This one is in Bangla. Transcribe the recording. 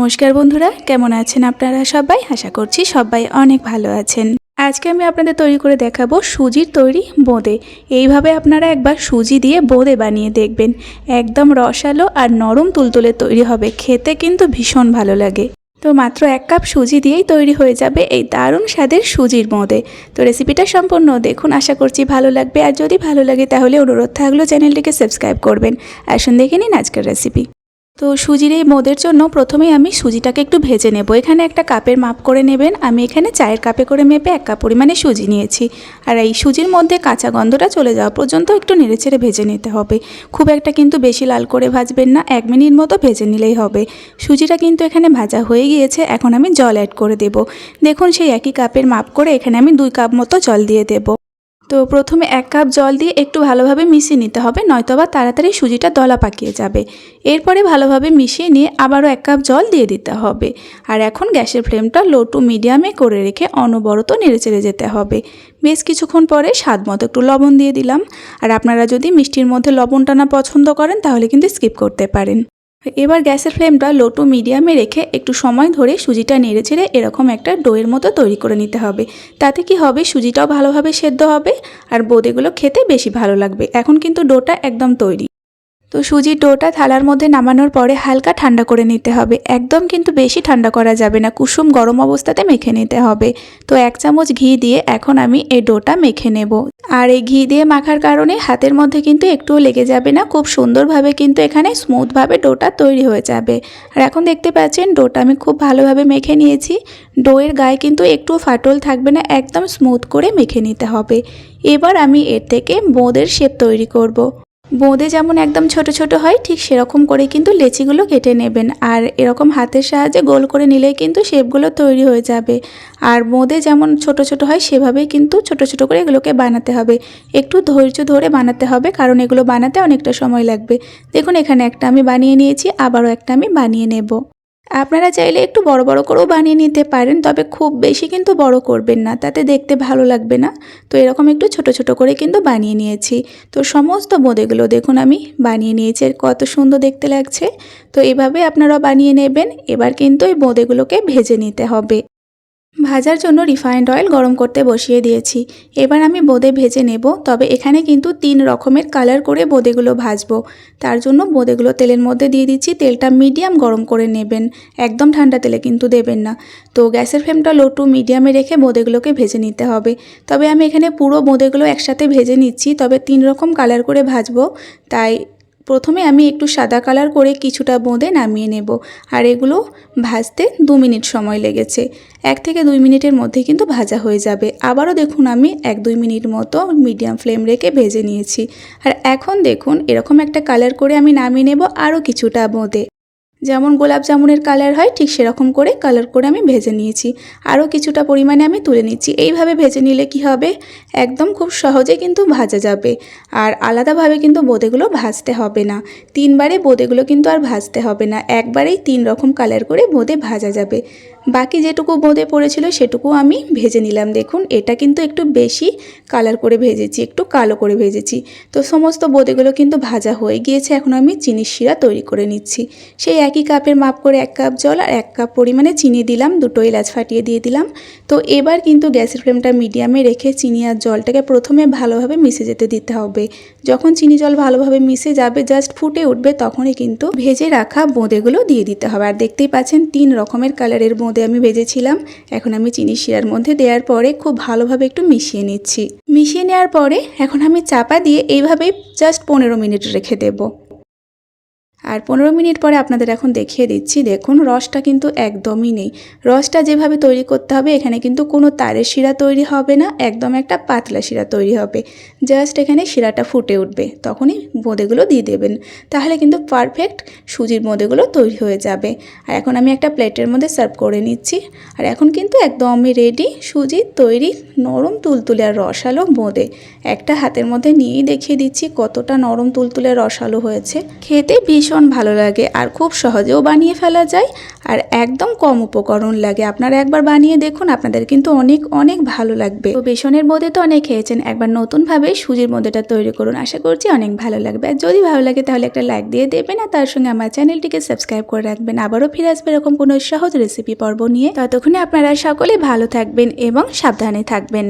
নমস্কার বন্ধুরা, কেমন আছেন আপনারা সবাই? আশা করছি সবাই অনেক ভালো আছেন। আজকে আমি আপনাদের তৈরি করে দেখাবো সুজির তৈরি বোঁদে। এইভাবে আপনারা একবার সুজি দিয়ে বোঁদে বানিয়ে দেখবেন। একদম রসালো আর নরম তুলতুলে তৈরি হবে। খেতে কিন্তু ভীষণ ভালো লাগে। তো মাত্র এক কাপ সুজি দিয়েই তৈরি হয়ে যাবে এই দারুণ স্বাদের সুজির বোঁদে। তো রেসিপিটা সম্পূর্ণ দেখুন, আশা করছি ভালো লাগবে। আর যদি ভালো লাগে তাহলে অনুরোধ থাকলেও চ্যানেলটিকে সাবস্ক্রাইব করবেন। আসুন দেখে নিন আজকের রেসিপি। তো সুজির এই মোদের জন্য প্রথমেই আমি সুজিটাকে একটু ভেজে নেব। এখানে একটা কাপের মাপ করে নেবেন। আমি এখানে চায়ের কাপে করে মেপে এক কাপ পরিমাণে সুজি নিয়েছি। আর এই সুজির মধ্যে কাঁচা গন্ধটা চলে যাওয়া পর্যন্ত একটু নেড়েচেড়ে ভেজে নিতে হবে। খুব একটা কিন্তু বেশি লাল করে ভাজবেন না, এক মিনিট মতো ভেজে নিলেই হবে। সুজিটা কিন্তু এখানে ভাজা হয়ে গিয়েছে। এখন আমি জল অ্যাড করে দেব। দেখুন সেই একই কাপের মাপ করে এখানে আমি দুই কাপ মতো জল দিয়ে দেবো। তো প্রথমে এক কাপ জল দিয়ে একটু ভালোভাবে মিশিয়ে নিতে হবে, নয়তোবা তাড়াতাড়ি সুজিটা দলা পাকিয়ে যাবে। এরপরে ভালোভাবে মিশিয়ে নিয়ে আবারও এক কাপ জল দিয়ে দিতে হবে। আর এখন গ্যাসের ফ্লেমটা লো টু মিডিয়ামে করে রেখে অনবরত নেড়েচেড়ে যেতে হবে। বেশ কিছুক্ষণ পরে স্বাদ মতো একটু লবণ দিয়ে দিলাম। আর আপনারা যদি মিষ্টির মধ্যে লবণটা না পছন্দ করেন, তাহলে কিন্তু স্কিপ করতে পারেন। এবার গ্যাসের ফ্লেমটা লো টু মিডিয়ামে রেখে একটু সময় ধরে সুজিটা নেড়ে ছেড়ে এরকম একটা ডোয়ের মতো তৈরি করে নিতে হবে। তাতে কি হবে? সুজিটাও ভালোভাবে সেদ্ধ হবে আর বোঁদেগুলো খেতে বেশি ভালো লাগবে। এখন কিন্তু ডোটা একদম তৈরি। তো সুজির ডোটা থালার মধ্যে নামানোর পরে হালকা ঠান্ডা করে নিতে হবে। একদম কিন্তু বেশি ঠান্ডা করা যাবে না। কুসুম গরম অবস্থাতে মেখে নিতে হবে। তো এক চামচ ঘি দিয়ে এখন আমি এই ডোটা মেখে নেব। আর এই ঘি দিয়ে মাখার কারণে হাতের মধ্যে কিন্তু একটুও লেগে যাবে না। খুব সুন্দরভাবে কিন্তু এখানে স্মুথভাবে ডোটা তৈরি হয়ে যাবে। আর এখন দেখতে পাচ্ছেন, ডোটা আমি খুব ভালোভাবে মেখে নিয়েছি। ডোয়ের গায়ে কিন্তু একটু ফাটল থাকবে না। একদম স্মুথ করে মেখে নিতে হবে। এবার আমি এর থেকে বোঁদের শেপ তৈরি করব। বোঁদে যেমন একদম ছোট ছোট হয়, ঠিক সেরকম করে কিন্তু লেচিগুলো কেটে নেবেন। আর এরকম হাতের সাহায্যে গোল করে নিলেই কিন্তু শেপগুলো তৈরি হয়ে যাবে। আর বোঁদে যেমন ছোট ছোট হয়, সেভাবেই কিন্তু ছোট ছোট করে এগুলোকে বানাতে হবে। একটু ধৈর্য ধরে বানাতে হবে, কারণ এগুলো বানাতে অনেকটা সময় লাগবে। দেখুন এখানে একটা আমি বানিয়ে নিয়েছি, আবারও একটা আমি বানিয়ে নেব। আপনারা চাইলে একটু বড় বড় করেও বানিয়ে নিতে পারেন, তবে খুব বেশি কিন্তু বড় করবেন না, তাতে দেখতে ভালো লাগবে না। তো এরকম একটু ছোট ছোট করে কিন্তু বানিয়ে নিয়েছি। তো সমস্ত বোঁদেগুলো দেখুন আমি বানিয়ে নিয়েছি কত সুন্দর দেখতে লাগছে। তো এভাবে আপনারা বানিয়ে নেবেন, এবার কিন্তু এই বোঁদেগুলোকে ভেজে নিতে হবে। ভাজার জন্য রিফাইন্ড অয়েল গরম করতে বসিয়ে দিয়েছি। এবার আমি বোঁদে ভেজে নেব, তবে এখানে কিন্তু তিন রকমের কালার করে বোঁদেগুলো ভাজবো। তার জন্য বোঁদেগুলো তেলের মধ্যে দিয়ে দিচ্ছি, তেলটা মিডিয়াম গরম করে নেবেন। একদম ঠান্ডা তেলে কিন্তু দেবেন না। তো গ্যাসের ফ্লেমটা লো টু মিডিয়ামে রেখে বোঁদেগুলোকে ভেজে নিতে হবে। তবে আমি এখানে পুরো বোঁদেগুলো একসাথে ভেজে নিচ্ছি, তবে তিন রকম কালার করে ভাজবো। তাই প্রথমে আমি একটু সাদা কালার করে কিছুটা বোঁদে নামিয়ে নেব। আর এগুলো ভাজতে দু মিনিট সময় লেগেছে। এক থেকে দুই মিনিটের মধ্যে কিন্তু ভাজা হয়ে যাবে। আবারও দেখুন আমি এক দুই মিনিট মতো মিডিয়াম ফ্লেম রেখে ভেজে নিয়েছি। আর এখন দেখুন এরকম একটা কালার করে আমি নামিয়ে নেব আরও কিছুটা বোঁদে যেমন গোলাপ জামুনের কালার হয়, ঠিক সেরকম করে কালার করে আমি ভেজে নিয়েছি। আরও কিছুটা পরিমাণে আমি তুলে নিচ্ছি। এইভাবে ভেজে নিলে কি হবে? একদম খুব সহজে কিন্তু ভাজা যাবে। আর আলাদাভাবে কিন্তু বোঁদেগুলো ভাজতে হবে না। তিনবারে বোঁদেগুলো কিন্তু আর ভাজতে হবে না। একবারেই তিন রকম কালার করে বোঁদে ভাজা যাবে। বাকি যেটুকু বোঁদে পড়েছিল সেটুকু আমি ভেজে নিলাম। দেখুন, এটা কিন্তু একটু বেশি কালার করে ভেজেছি, একটু কালো করে ভেজেছি। তো সমস্ত বোঁদেগুলো কিন্তু ভাজা হয়ে গিয়েছে। এখন আমি চিনির শিরা তৈরি করে নিচ্ছি। সেই একই কাপের মাপ করে এক কাপ জল আর এক কাপ পরিমাণে চিনি দিলাম, দুটো এলাচ ফাটিয়ে দিয়ে দিলাম। তো এবার কিন্তু গ্যাসের ফ্লেমটা মিডিয়ামে রেখে চিনি আর জলটাকে প্রথমে ভালোভাবে মিশে যেতে দিতে হবে। যখন চিনি জল ভালোভাবে মিশে যাবে, জাস্ট ফুটে উঠবে, তখনই কিন্তু ভেজে রাখা বোঁদেগুলো দিয়ে দিতে হবে। আর দেখতেই পাচ্ছেন, তিন রকমের কালারের বোঁদে আমি ভেজেছিলাম। এখন আমি চিনি শিরার মধ্যে দেওয়ার পরে খুব ভালোভাবে একটু মিশিয়ে নিচ্ছি। মিশিয়ে নেওয়ার পরে এখন আমি চাপা দিয়ে এইভাবেই জাস্ট পনেরো মিনিট রেখে দেবো। আর পনেরো মিনিট পরে আপনাদের এখন দেখিয়ে দিচ্ছি, দেখুন রসটা কিন্তু একদমই নেই। রসটা যেভাবে তৈরি করতে হবে, এখানে কিন্তু কোনো তারের শিরা তৈরি হবে না, একদম একটা পাতলা শিরা তৈরি হবে। জাস্ট এখানে শিরাটা ফুটে উঠবে, তখনই বোঁদেগুলো দিয়ে দেবেন। তাহলে কিন্তু পারফেক্ট সুজির বোঁদেগুলো তৈরি হয়ে যাবে। আর এখন আমি একটা প্লেটের মধ্যে সার্ভ করে নিচ্ছি। আর এখন কিন্তু একদমই রেডি সুজির তৈরি, নরম তুলতুলে আর রসালো বোঁদে একটা হাতের মধ্যে নিয়েই দেখিয়ে দিচ্ছি কতটা নরম তুলতুলে রসালো হয়েছে। খেতে ভীষণ ভীষণ ভালো লাগে আর খুব সহজেও বানিয়ে ফেলা যায় আর একদম কম উপকরণ লাগে। আপনারা একবার বানিয়ে দেখুন, আপনাদের কিন্তু অনেক অনেক ভালো লাগবে। তো বেসনের বোঁদে তো অনেক খেয়েছেন, একবার নতুনভাবে সুজির মধ্যেটা তৈরি করুন। আশা করছি অনেক ভালো লাগবে। আর যদি ভালো লাগে তাহলে একটা লাইক দিয়ে দেবেন আর তার সঙ্গে আমার চ্যানেলটিকে সাবস্ক্রাইব করে রাখবেন। আবারও ফিরে আসবে এরকম কোনো সহজ রেসিপি পর্ব নিয়ে। ততক্ষণে আপনারা সকলে ভালো থাকবেন এবং সাবধানে থাকবেন।